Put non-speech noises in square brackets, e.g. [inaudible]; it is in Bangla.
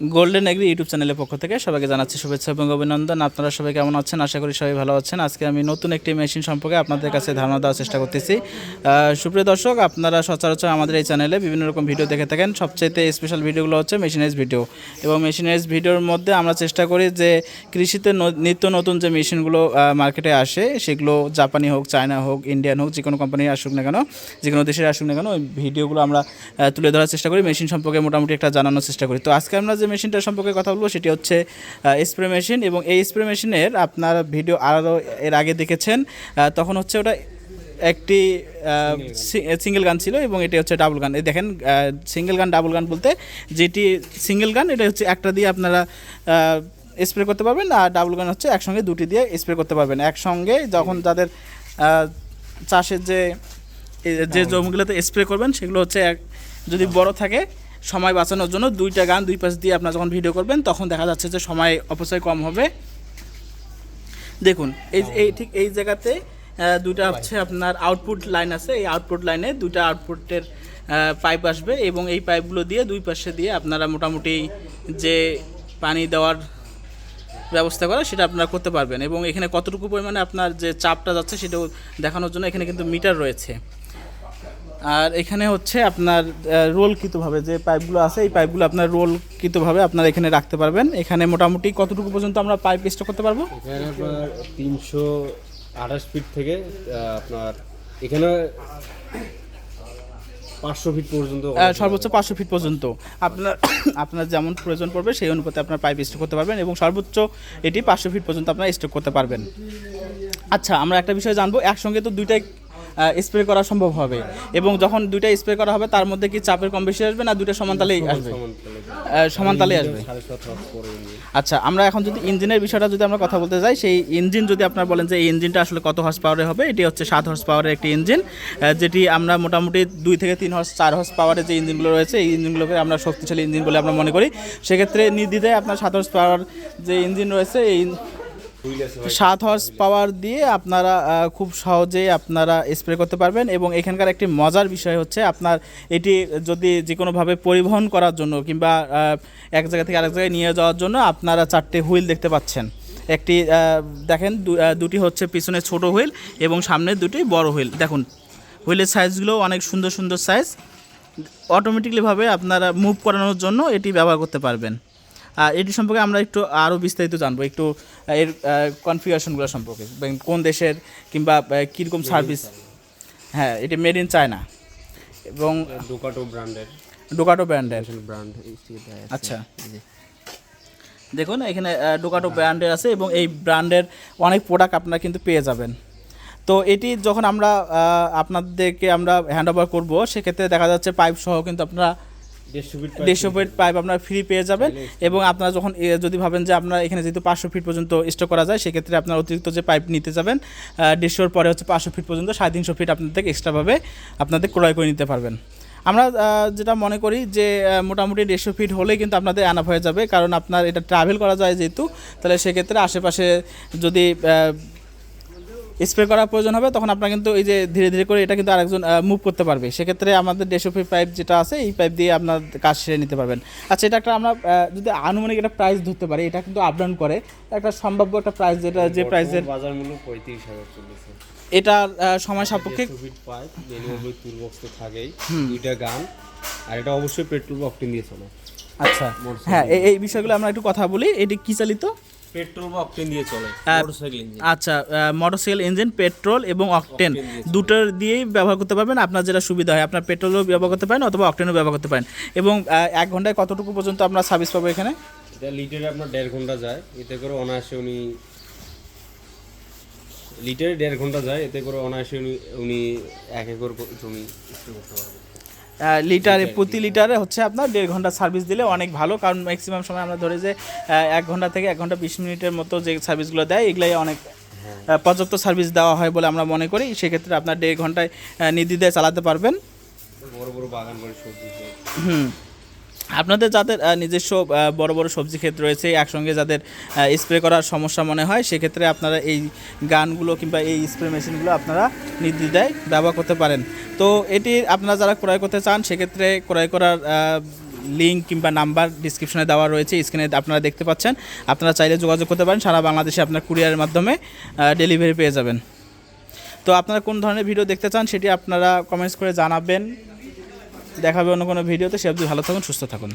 গোল্ডেন এগ্রি ইউটিউব চ্যানেলের পক্ষ থেকে সবাইকে জানাচ্ছি শুভেচ্ছা এবং অভিনন্দন। আপনারা সবাই কেমন আছেন? আশা করি সবাই ভালো আছেন। আজকে আমি নতুন একটি মেশিন সম্পর্কে আপনাদের কাছে ধারণা দেওয়ার চেষ্টা করতেছি। সুপ্রিয় দর্শক, আপনারা সচরাচর আমাদের এই চ্যানেলে বিভিন্ন রকম ভিডিও দেখে থাকেন। সবচাইতে স্পেশাল ভিডিওগুলো হচ্ছে মেশিনাইজ ভিডিও এবং মেশিনাইজ ভিডিওর মধ্যে আমরা চেষ্টা করি যে কৃষিতে নিত্য নতুন যে মেশিনগুলো মার্কেটে আসে, সেগুলো জাপানি হোক চায়না হোক ইন্ডিয়ান হোক যে কোনো কোম্পানির আসুক না কেন যে কোনো দেশের আসুক না কেন, ওই ভিডিওগুলো আমরা তুলে ধরার চেষ্টা করি। মেশিন সম্পর্কে মোটামুটি একটা জানানোর চেষ্টা করি। তো আজকে আমরা যে মেশিনটার সম্পর্কে কথা বলব সেটি হচ্ছে স্প্রে মেশিন এবং এই স্প্রে মেশিনের আপনার ভিডিও আরও এর আগে দেখেছেন তখন হচ্ছে ওটা একটি সিঙ্গেল গান ছিল এবং এটি হচ্ছে ডাবল গান এই দেখেন সিঙ্গেল গান ডাবল গান বলতে যেটি সিঙ্গেল গান এটা হচ্ছে একটা দিয়ে আপনারা স্প্রে করতে পারবেন আর ডাবল গান হচ্ছে একসঙ্গে দুটি দিয়ে স্প্রে করতে পারবেন। একসঙ্গে যখন যাদের চাষের যে যে জমিগুলোতে স্প্রে করবেন সেগুলো হচ্ছে এক যদি বড় থাকে সময় বাঁচানোর জন্য দুইটা গান দুই পাশ দিয়ে আপনারা যখন ভিডিও করবেন, তখন দেখা যাচ্ছে যে সময় অপচয় কম হবে। দেখুন, এই এই ঠিক এই জায়গাতে দুইটা হচ্ছে আপনার আউটপুট লাইন আছে। এই আউটপুট লাইনে দুইটা আউটপুটের পাইপ আসবে এবং এই পাইপগুলো দিয়ে দুই পাশে দিয়ে আপনারা মোটামুটি যে পানি দেওয়ার ব্যবস্থা করা, সেটা আপনারা করতে পারবেন। এবং এখানে কতটুকু পরিমাণে আপনার যে চাপটা যাচ্ছে, সেটাও দেখানোর জন্য এখানে কিন্তু মিটার রয়েছে। আর এখানে হচ্ছে আপনার রোলকৃতভাবে যে পাইপগুলো আছে এই পাইপগুলো আপনার রোলকৃতভাবে আপনারা এখানে রাখতে পারবেন। এখানে মোটামুটি কতটুকু পর্যন্ত আমরা পাইপ স্টক করতে পারব? এখানে আপনার তিনশো আঠাশ ফিট থেকে আপনার এখানে পাঁচশো ফিট পর্যন্ত সর্বোচ্চ পাঁচশো ফিট পর্যন্ত। আপনার [coughs] আপনার যেমন প্রয়োজন পড়বে সেই অনুপাতে আপনার পাইপ স্টক করতে পারবেন এবং সর্বোচ্চ এটি পাঁচশো ফিট পর্যন্ত আপনার স্টক করতে পারবেন। আচ্ছা আমরা একটা বিষয় জানব। একসঙ্গে তো দুইটাই স্প্রে করা সম্ভব হবে এবং যখন দুইটা স্প্রে করা হবে তার মধ্যে কি চাপের কম বেশি আসবে না দুইটা সমান তালেই আসবে সমান তালে। আহ, সমান তালেই আসবে। আচ্ছা আমরা এখন যদি ইঞ্জিনের বিষয়টা যদি আমরা কথা বলতে যাই সেই ইঞ্জিন যদি আপনারা বলেন যে এই ইঞ্জিনটা আসলে কত হর্স পাওয়ারে হবে এটি হচ্ছে সাত হর্স পাওয়ারের একটি ইঞ্জিন যেটি আমরা মোটামুটি দুই থেকে তিন হর্স চার হর্স পাওয়ারের যে ইঞ্জিনগুলো রয়েছে এই ইঞ্জিনগুলোকে আমরা শক্তিশালী ইঞ্জিন বলে আমরা মনে করি সেক্ষেত্রে নির্দ্বিধায় আপনার সাত হর্স পাওয়ার যে ইঞ্জিন রয়েছে এই সাত হর্স পাওয়ার দিয়ে আপনারা খুব সহজেই আপনারা স্প্রে করতে পারবেন এবং এখানকার একটি মজার বিষয় হচ্ছে আপনার এটি যদি যে কোনোভাবে পরিবহন করার জন্য কিংবা এক জায়গা থেকে আরেক জায়গায় নিয়ে যাওয়ার জন্য আপনারা চারটে হুইল দেখতে পাচ্ছেন। একটি দেখেন দুটি হচ্ছে পিছনে ছোট হুইল এবং সামনে দুটি বড় হুইল। দেখুন, হুইলের সাইজগুলো অনেক সুন্দর সুন্দর সাইজ অটোমেটিকলিভাবে আপনারা মুভ করানোর জন্য এটি ব্যবহার করতে পারবেন। এটি সম্পর্কে আমরা একটু আরও বিস্তারিত জানব একটু এর কনফিগারেশনগুলো সম্পর্কে। কোন দেশের কিংবা কীরকম সার্ভিস হ্যাঁ এটি মেড ইন চায়না এবং ডোকাটো ব্র্যান্ডের ডোকাটো ব্র্যান্ডের ব্র্যান্ড আচ্ছা। দেখুন এখানে ডোকাটো ব্র্যান্ডের আছে এবং এই ব্র্যান্ডের অনেক প্রোডাক্ট আপনারা কিন্তু পেয়ে যাবেন। তো এটি যখন আমরা আপনাদেরকে আমরা হ্যান্ড ওভার করব সেক্ষেত্রে দেখা যাচ্ছে পাইপ সহ কিন্তু আপনারা দেড়শো ফিট পাইপ আপনারা ফ্রি পেয়ে যাবেন এবং আপনারা যখন যদি ভাবেন যে আপনার এখানে যেহেতু পাঁচশো ফিট পর্যন্ত স্টক করা যায় সেক্ষেত্রে আপনার অতিরিক্ত যে পাইপ নিতে যাবেন দেড়শোর পরে হচ্ছে পাঁচশো ফিট পর্যন্ত সাড়ে তিনশো ফিট আপনাদের এক্সট্রাভাবে আপনাদের ক্রয় করে নিতে পারবেন। আমরা যেটা মনে করি যে মোটামুটি দেড়শো ফিট হলেই কিন্তু আপনাদের আনাপ হয়ে যাবে কারণ আপনার এটা ট্রাভেল করা যায় যেহেতু তাহলে সেক্ষেত্রে আশেপাশে যদি স্প্রে করার প্রয়োজন হবে তখন আপনার কিন্তু এই যে ধীরে ধীরে করে এটা কিন্তু আরেকজন মুভ করতে পারবে। সেক্ষেত্রে আমাদের ফিট পাইপ যেটা আছে এই পাইপ দিয়ে আপনার কাজ সেরে নিতে পারবেন। আচ্ছা এটা একটা আমরা যদি আনুমানিক একটা প্রাইস ধরতে পারি এটা কিন্তু আপডাউন করে একটা সম্ভাব্য একটা প্রাইস যেটা যে প্রাইসের বাজার মূল্য পঁয়ত্রিশ হাজার চল্লিশে এটা সময় সাপেক্ষে পাইপ তো থাকেই। দুইটা গান আর এটা অবশ্যই পেট্রোল অকটেন দিয়ে চলে। আচ্ছা। হ্যাঁ এই এই বিষয়গুলো আমরা একটু কথা বলি। এটি কি চালিত? পেট্রোল বা অকটেন দিয়ে চলে। মোটরসাইকেল ইঞ্জিন আচ্ছা মোটরসাইকেল ইঞ্জিন পেট্রোল এবং অকটেন দুটোর দিয়েই ব্যবহার করতে পারবেন আপনার যেটা সুবিধা হয়। আপনার পেট্রোলও ব্যবহার করতে পারেন অথবা অকটেনও ব্যবহার করতে পারেন। এবং এক ঘন্টায় কতটুকু পর্যন্ত আমরা সার্ভিস পাবো এখানে? এটা লিটারে আপনার দেড় ঘণ্টা যায় এতে করে অনায়াসে উনি লিটারে দেড় ঘণ্টা যায় এতে করে অনায়াসে উনি উনি এক একর জমি করতে পারবে আহ, লিটারে প্রতি লিটারে হচ্ছে আপনার দেড় ঘণ্টা সার্ভিস দিলে অনেক ভালো। কারণ ম্যাক্সিমাম সময় আমরা ধরে যে এক ঘণ্টা থেকে এক ঘণ্টা বিশ মিনিটের মতো যে সার্ভিসগুলো দেয় এগুলাই অনেক পর্যাপ্ত সার্ভিস দেওয়া হয় বলে আমরা মনে করি। সেক্ষেত্রে আপনার দেড় ঘন্টায় নির্দিদায় নির্দ্বিধায় চালাতে পারবেন। বড় বড় বাগান করে সবজি হুম। আপনাদের যাদের নিজস্ব বড় বড় সবজি ক্ষেত রয়েছে, একসঙ্গে যাদের স্প্রে করার সমস্যা মনে হয়, সেক্ষেত্রে আপনারা এই গানগুলো কিংবা এই স্প্রে মেশিনগুলো আপনারা নির্দিদায় ব্যবহার করতে পারেন। তো এটি আপনারা যারা ক্রয় করতে চান, সেক্ষেত্রে ক্রয় করার লিঙ্ক কিংবা নাম্বার ডিসক্রিপশনে দেওয়া রয়েছে স্ক্রিনে আপনারা দেখতে পাচ্ছেন। আপনারা চাইলে যোগাযোগ করতে পারেন, সারা বাংলাদেশে আপনার কুরিয়ারের মাধ্যমে ডেলিভারি পেয়ে যাবেন। তো আপনারা কোন ধরনের ভিডিও দেখতে চান, সেটি আপনারা কমেন্টস করে জানাবেন। দেখাবে অন্য কোনো ভিডিওতে। সে আপনি ভালো থাকুন সুস্থ থাকুন।